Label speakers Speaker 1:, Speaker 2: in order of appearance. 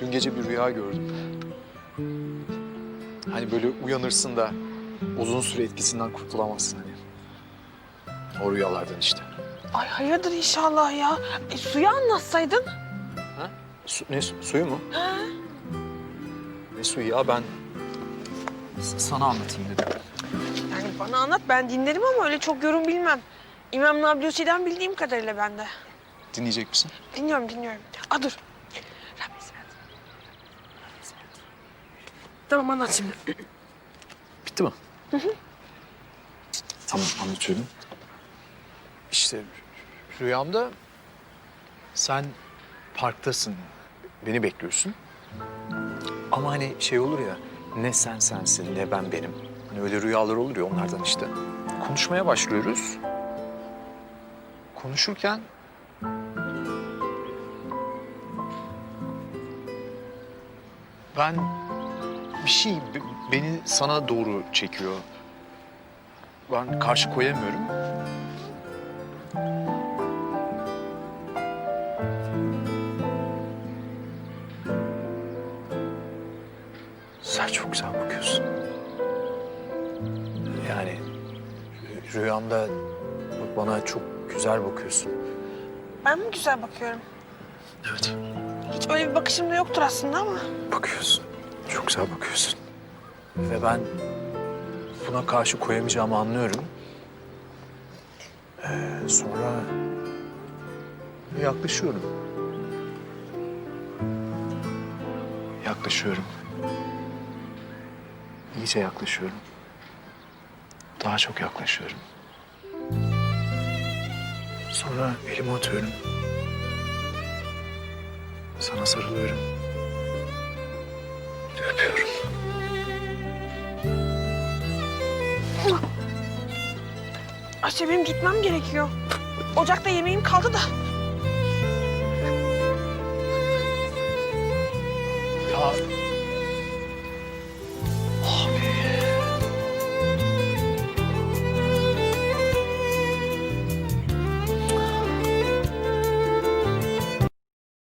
Speaker 1: Dün gece bir rüya gördüm. Hani böyle uyanırsın da uzun süre etkisinden kurtulamazsın hani. O rüyalardan işte.
Speaker 2: Ay hayırdır inşallah ya. E, suyu anlatsaydın.
Speaker 1: Su, ne su- suyu mu?
Speaker 2: Ha?
Speaker 1: Ne suyu ya ben s- sana anlatayım dedim.
Speaker 2: Yani bana anlat ben dinlerim ama öyle çok yorum bilmem. İmam Nablusi'den bildiğim kadarıyla ben de.
Speaker 1: Dinleyecek misin?
Speaker 2: Dinliyorum dinliyorum. Aa dur. Eylesin. Tamam anlat şimdi.
Speaker 1: Bitti mi? Tamam anlatıyorum. İşte rüyamda sen parktasın. Beni bekliyorsun. Ama hani şey olur ya ne sen sensin ne ben benim. Hani öyle rüyalar olur ya onlardan işte. Konuşmaya başlıyoruz. Konuşurken ben bir şey be- beni sana doğru çekiyor. Ben karşı koyamıyorum. Sen çok güzel bakıyorsun. Yani rü- rüyamda bana çok güzel bakıyorsun.
Speaker 2: Ben mi güzel bakıyorum?
Speaker 1: Evet.
Speaker 2: Hiç öyle bir bakışım da yoktur aslında ama.
Speaker 1: Bakıyorsun. Çok güzel bakıyorsun. Ve ben buna karşı koyamayacağımı anlıyorum. Ee, sonra yaklaşıyorum. Yaklaşıyorum. İyice yaklaşıyorum. Daha çok yaklaşıyorum. Sonra elimi atıyorum. Sana sarılıyorum. Öpüyorum.
Speaker 2: Ayşe benim gitmem gerekiyor. Ocakta yemeğim kaldı da.
Speaker 1: Ya